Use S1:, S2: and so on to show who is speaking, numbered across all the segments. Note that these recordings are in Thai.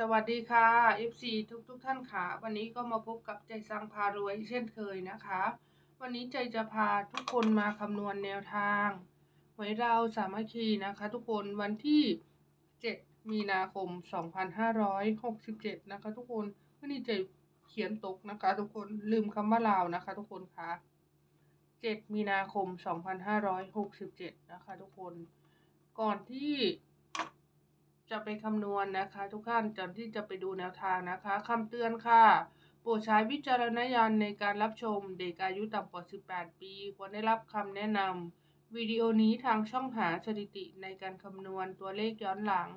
S1: สวัสดีค่ะ FC ทุกทุกท่านค่ะ วันนี้ก็มาพบกับใจสังพารวยเช่นเคยนะคะ วันนี้ใจจะพาทุกคนมาคำนวณแนวทางหวยเราสามัคคีนะคะ ทุกคนวันที่ 7 มีนาคม 2567 นะคะ ทุกคนวันนี้ใจเขียนตกนะคะ ทุกคนลืมคำว่าลาวนะคะ ทุกคนค่ะ7มีนาคม 2567 นะคะ ทุกคนก่อนที่ จะไปคำนวณนะคะ ทุกท่านก่อนที่จะไปดูแนวทางนะคะคำเตือนค่ะโปรดใช้วิจารณญาณในการรับชมเด็กอายุต่ำกว่า 18 ปี ควรได้รับคำแนะนำวิดีโอนี้ทางช่องหาสถิติในการคำนวณตัวเลขย้อนหลัง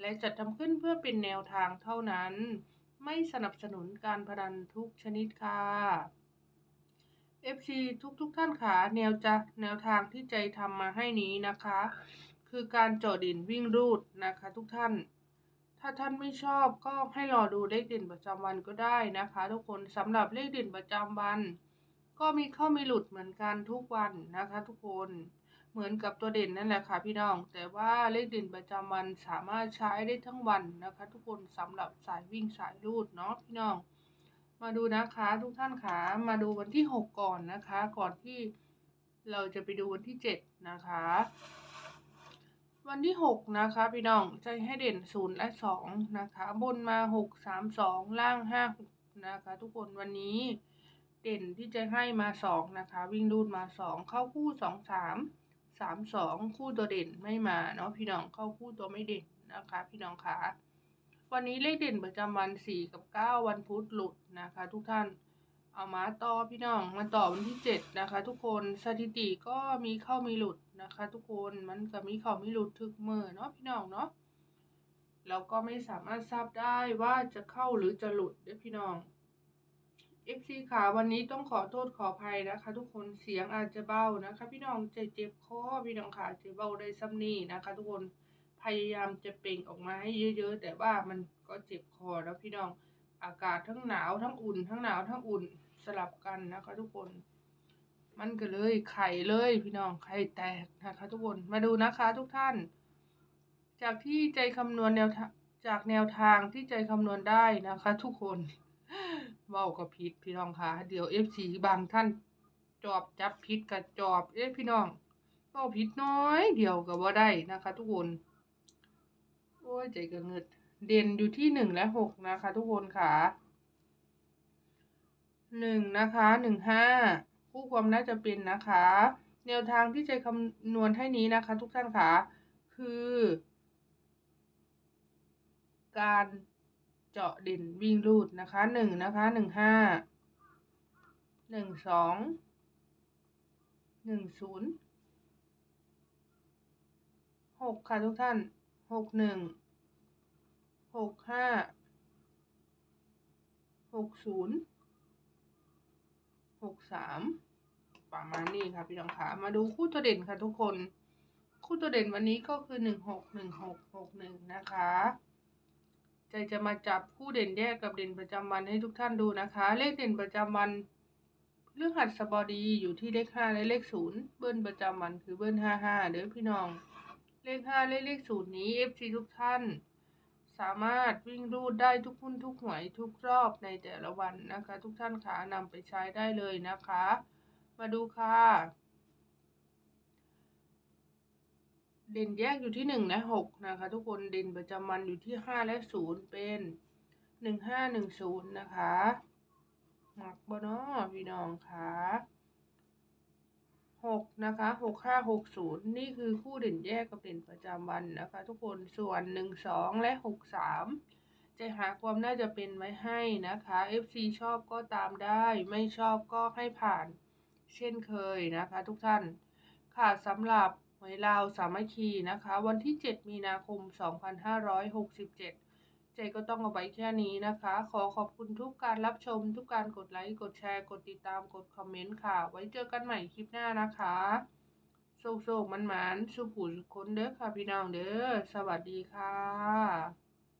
S1: และจัดทำขึ้นเพื่อเป็นแนวทางเท่านั้น ไม่สนับสนุนการพนันทุกชนิดค่ะ FC ทุกทุกๆท่านค่ะแนวจะแนวทางที่ใจทำมาให้นี้นะคะ คือการเจาะดินวิ่งรูดนะคะทุกท่าน ถ้าท่านไม่ชอบก็ให้รอดูเลขเด่นประจำวันก็ได้นะคะ ทุกคนสำหรับเลขเด่นประจำวัน ก็มีเข้ามีหลุดเหมือนกันทุกวันนะคะ ทุกคนเหมือนกับตัวเด่นนั่นแหละค่ะพี่น้อง แต่ว่าเลขเด่นประจำวันสามารถใช้ได้ทั้งวันนะคะ ทุกคนสำหรับสายวิ่งสายรูดเนาะพี่น้อง มาดูนะคะทุกท่านคะมาดูวันที่ 6 ก่อนนะคะ ก่อนที่เราจะไปดูวันที่ 7 นะคะ วันที่ 6 นะคะ พี่น้องจะให้เด่น 0 และ 2 นะคะ บนมา 6 3 2 ล่าง 5 6 นะคะ ทุกคนวันนี้เด่นที่จะให้มา 2 นะคะ วิ่งรูดมา 2 เข้าคู่ 2 3 3 2 คู่ตัวเด่นไม่มาเนาะพี่น้องเข้าคู่ตัวไม่เด่นนะคะ พี่น้องคะวันนี้เลขเด่นประจำวัน 4 กับ 9 วันพุธหลุดนะคะ ทุกท่านเอามาต่อพี่น้องมาต่อวันที่ 7 นะคะ ทุกคนสถิติก็มีเข้ามีหลุดนะคะ ทุกคนมันก็มีเข้ามีหลุดทึกมือเนาะพี่น้องเนาะเราก็ไม่สามารถทราบได้ว่าจะเข้าหรือจะหลุดเด้อพี่น้อง FC ขาวันนี้ต้องขอโทษขออภัยนะคะ ทุกคนเสียงอาจจะเบานะคะ พี่น้องใจเจ็บคอพี่น้องขาจะเบาได้ซ้ำนี่นะคะ ทุกคนพยายามจะเปล่งออกมาให้เยอะๆ แต่ว่ามันก็เจ็บคอแล้วพี่น้องอากาศทั้งหนาวทั้งอุ่น ทั้งหนาวทั้งอุ่นสลับกันนะคะ ทุกคน มันก็เลยไข่เลยพี่น้องไข่แตกนะคะทุกคนมาดูนะคะทุกท่าน จากที่ใจคำนวณแนวทาจากแนวทางที่ใจคำนวณได้นะคะ ทุกคนเว้ากับพิษพี่น้องคะเดี๋ยวเอฟซีบางท่านจอบจับพิษกับจอบเอ๊ะพี่น้องเว้าพิษน้อย เดียวกับว่าได้นะคะ ทุกคน โอ้ยใจก็เงิดเด่นอยู่ที่หนึ่งและหกนะคะ ทุกคนค่ะหนึ่งนะคะหนึ่งห้า คู่ความน่าจะเป็นนะคะ แนวทางที่ใจคำนวณให้นี้นะคะ ทุกท่านค่ะคือ การเจาะเด่นวิ่งรูดนะคะหนึ่งนะคะหนึ่งห้าหนึ่งสองหนึ่งศูนย์หกค่ะทุกท่านหกหนึ่งหกห้าหกศูนย์ หกสามประมาณนี้ค่ะพี่น้องค่ะมาดูคู่ตัวเด่นค่ะทุกคน คู่ตัวเด่นวันนี้ก็คือหนึ่งหกหนึ่งหกหกหนึ่งนะคะใจจะมาจับคู่เด่นแยกกับเด่นประจำวันให้ทุกท่านดูนะคะ เลขเด่นประจำวันเรื่องหัดสบดีอยู่ที่เลขห้าและเลขศูนย์เบิ้ลประจำวันคือเบิ้ลห้าห้าเด้อพี่น้อง เลขห้าและเลขศูนย์นี้ FC ทุกท่าน สามารถวิ่งรูดได้ทุกพุ่นทุกหวยทุกรอบในแต่ละวันนะคะ ทุกท่านคะนำไปใช้ได้เลยนะคะ มาดูค่ะ เด่นแยกอยู่ที่หนึ่งและหกนะคะ ทุกคนเด่นประจำวันอยู่ที่ห้าและศูนย์เป็นหนึ่งห้าหนึ่งศูนย์นะคะหมักบนอพี่น้องคะ่ะ 6 นะคะ 6560 นี่คือคู่เด่นแยกกับเด่นประจำวันนะคะ ทุกคนส่วน 1 2 และ 63 จะหาความน่าจะเป็นไว้ให้นะคะ FC ชอบก็ตามได้ ไม่ชอบก็ให้ผ่าน เช่นเคยนะคะ ทุกท่าน ค่ะสำหรับหวยลาวสามัคคีนะคะ วันที่ 7 มีนาคม 2567 เจก็ต้องเอาไว้แค่นี้นะคะ ขอขอบคุณทุกการรับชม ทุกการกดไลค์ กดแชร์ กดติดตาม กดคอมเมนต์ค่ะ ไว้เจอกันใหม่คลิปหน้านะคะโศกๆมันๆสุขูสุขคนเด้อค่ะพี่น้องเด้อ สวัสดีค่ะ